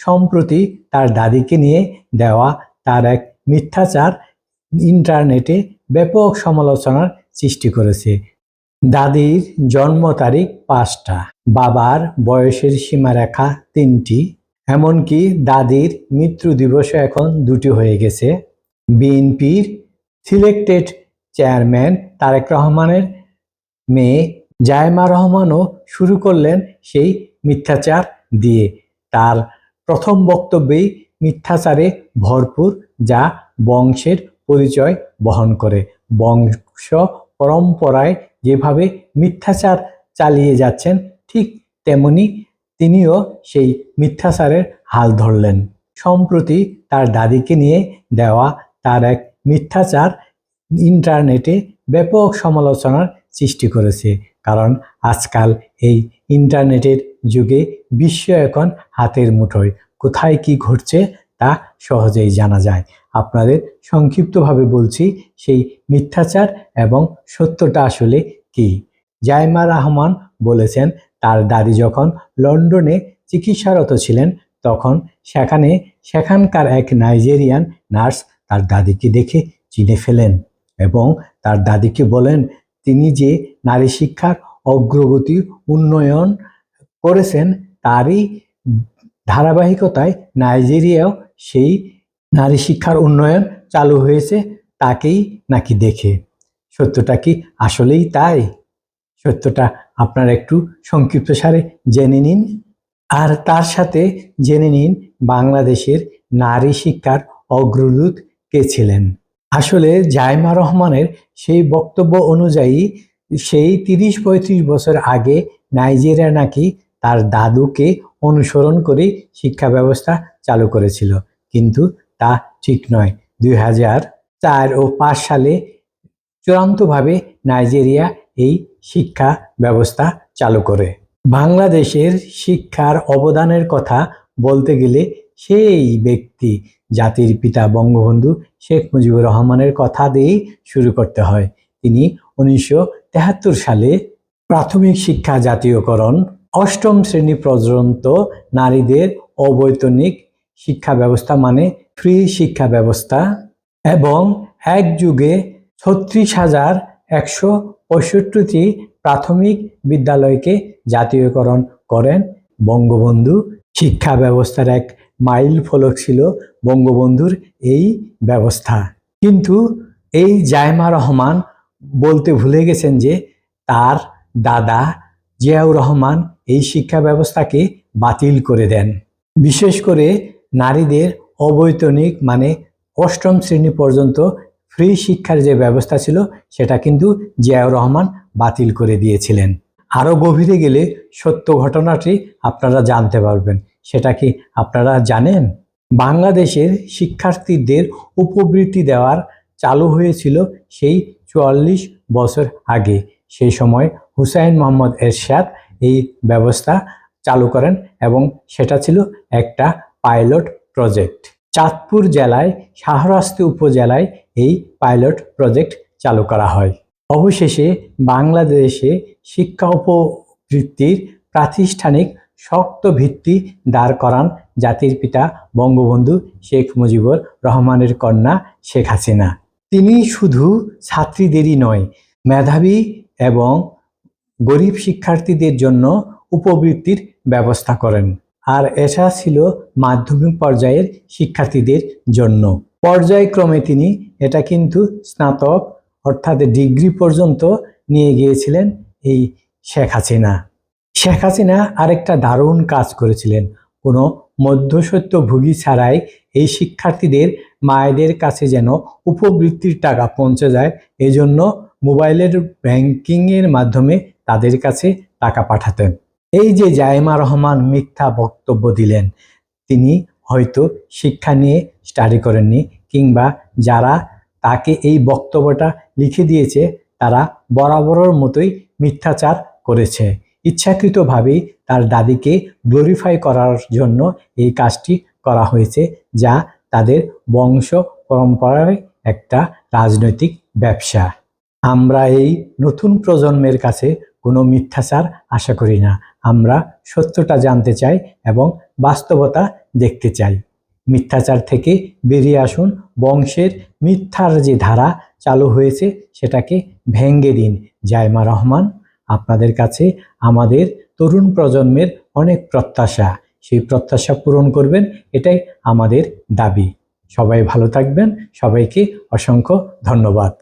সম্প্রতি তার দাদিকে নিয়ে দেওয়া তার এক মিথ্যাচার ইন্টারনেটে ব্যাপক সমালোচনার সৃষ্টি করেছে। দাদির জন্ম তারিখ পাঁচটা, বাবার বয়সের সীমারেখা তিনটি, এমনকি দাদির মৃত্যু দিবসও এখন দুটি হয়ে গেছে। বিএনপির সিলেক্টেড চেয়ারম্যান তারেক রহমানের মেয়ে জায়মা রহমানও শুরু করলেন সেই মিথ্যাচার দিয়ে। তার প্রথম বক্তব্যেই মিথ্যাচারে ভরপুর যা বংশের পরিচয় বহন করে। বংশ পরম্পরায় যেভাবে মিথ্যাচার চালিয়ে যাচ্ছেন, ঠিক তেমনি তিনিও সেই মিথ্যাচারের হাল ধরলেন। সম্প্রতি তার দাদিকে নিয়ে দেওয়া তার এক মিথ্যাচার ইন্টারনেটে ব্যাপক সমালোচনার সৃষ্টি করেছে, কারণ আজকাল এই ইন্টারনেটের যুগে বিশ্ব এখন হাতের মুঠোয়। কোথায় কি ঘটছে তা সহজেই জানা যায়। আপনাদের সংক্ষিপ্তভাবে বলছি, সেই মিথ্যাচার এবং সত্যটা আসলে কি? জায়মা রহমান বলেছেন, তার দাদি যখন লন্ডনে চিকিৎসারত ছিলেন, তখন সেখানে সেখানকার এক নাইজেরিয়ান নার্স তার দাদিকে দেখে চিনে ফেলেন এবং তার দাদিকে বলেন, তিনি যে নারী শিক্ষার অগ্রগতি উন্নয়ন করেছেন, তারই ধারাবাহিকতায় নাইজেরিয়াও সেই নারী শিক্ষার উন্নয়ন চালু হয়েছে তাকেই নাকি দেখে। সত্যটা কি আসলেই তাই? সত্যটা আপনারা একটু সংক্ষিপ্ত সারে জেনে নিন। আর তার সাথে জেনে নিন বাংলাদেশের নারী শিক্ষার অগ্রদূত কে ছিলেন। আসলে জায়মা রহমানের সেই বক্তব্য অনুযায়ী সেই তিরিশ পঁয়ত্রিশ বছর আগে নাইজেরিয়া নাকি তার দাদুকে অনুসরণ করে শিক্ষা ব্যবস্থা চালু করেছিল। কিন্তু তা ঠিক নয়। দুই হাজার চার ও পাঁচ সালে চূড়ান্তভাবে নাইজেরিয়া এই শিক্ষা ব্যবস্থা চালু করে। বাংলাদেশের শিক্ষার অবদানের কথা বলতে গেলে সেই ব্যক্তি, জাতির পিতা বঙ্গবন্ধু শেখ মুজিবুর রহমানের কথা দিয়েই শুরু করতে হয়। তিনি উনিশশো সালে প্রাথমিক শিক্ষা জাতীয়করণ অষ্টম শ্রেণি পর্যন্ত নারীদের অবৈতনিক শিক্ষা ব্যবস্থা মানে ফ্রি শিক্ষা ব্যবস্থা এবং এক যুগে ছত্রিশ হাজার একশো পঁয়ষট্টিটি প্রাথমিক বিদ্যালয়কে জাতীয়করণ করেন বঙ্গবন্ধু। শিক্ষা ব্যবস্থার এক মাইল ফলক ছিল বঙ্গবন্ধুর এই ব্যবস্থা। কিন্তু এই জায়মা রহমান বলতে ভুলে গেছেন যে তার দাদা জিয়াউর রহমান এই শিক্ষা ব্যবস্থাকে বাতিল করে দেন। বিশেষ করে নারীদের অবৈতনিক মানে অষ্টম শ্রেণি পর্যন্ত ফ্রি শিক্ষার যে ব্যবস্থা ছিল, সেটা কিন্তু জিয়াউর রহমান বাতিল করে দিয়েছিলেন। আরও গভীরে গেলে সত্য ঘটনাটি আপনারা জানতে পারবেন। সেটা কি আপনারা জানেন? বাংলাদেশের শিক্ষার্থীদের উপবৃত্তি দেওয়ার চালু হয়েছিল সেই চুয়াল্লিশ বছর আগে। সেই সময় হুসাইন মোহাম্মদ এরশাদ এই ব্যবস্থা চালু করেন এবং সেটা ছিল একটা পাইলট প্রজেক্ট। চাঁদপুর জেলায়, শাহরাস্তি উপজেলায় এই পাইলট প্রজেক্ট চালু করা হয়। অবশেষে বাংলাদেশে শিক্ষা উপবৃত্তির প্রাতিষ্ঠানিক শক্ত ভিত্তি দাঁড় করান জাতির পিতা বঙ্গবন্ধু শেখ মুজিবুর রহমানের কন্যা শেখ হাসিনা। তিনি শুধু ছাত্রীদেরই নয়, মেধাবী এবং গরিব শিক্ষার্থীদের জন্য উপবৃত্তির ব্যবস্থা করেন। আর এটা ছিল মাধ্যমিক পর্যায়ের শিক্ষার্থীদের জন্য। পর্যায়ক্রমে তিনি এটা কিন্তু স্নাতক, অর্থাৎ ডিগ্রি পর্যন্ত নিয়ে গিয়েছিলেন এই শেখ হাসিনা। শেখ হাসিনা আরেকটা দারুণ কাজ করেছিলেন। কোনো মধ্যসত্যভোগী ছাড়াই এই শিক্ষার্থীদের মায়েদের কাছে যেন উপবৃত্তির টাকা পৌঁছে যায়, এজন্য মোবাইলের ব্যাংকিংয়ের মাধ্যমে তাদের কাছে টাকা পাঠাতেন। এই যে জায়মা রহমান মিথ্যা বক্তব্য দিলেন, তিনি হয়তো শিক্ষা নিয়ে স্টাডি করেননি কিংবা যারা তাকে এই বক্তব্যটা লিখে দিয়েছে, তারা বরাবরের মতোই মিথ্যাচার করেছে। ইচ্ছাকৃতভাবেই তার দাদিকে গ্লোরিফাই করার জন্য এই কাজটি করা হয়েছে, যা তাদের বংশ পরম্পরার একটা রাজনৈতিক ব্যবসা। আমরা এই নতুন প্রজন্মের কাছে কোনো মিথ্যাচার আশা করি না। আমরা সত্যটা জানতে চাই এবং বাস্তবতা দেখতে চাই। মিথ্যাচার থেকে বেরিয়ে আসুন। বংশের মিথ্যার যে ধারা চালু হয়েছে সেটাকে ভেঙ্গে দিন। জায়মা রহমান। আপনাদের কাছে আমাদের তরুণ প্রজন্মের অনেক প্রত্যাশা। সেই প্রত্যাশা পূরণ করবেন, এটাই আমাদের দাবি। সবাই ভালো থাকবেন। সবাইকে অসংখ্য ধন্যবাদ।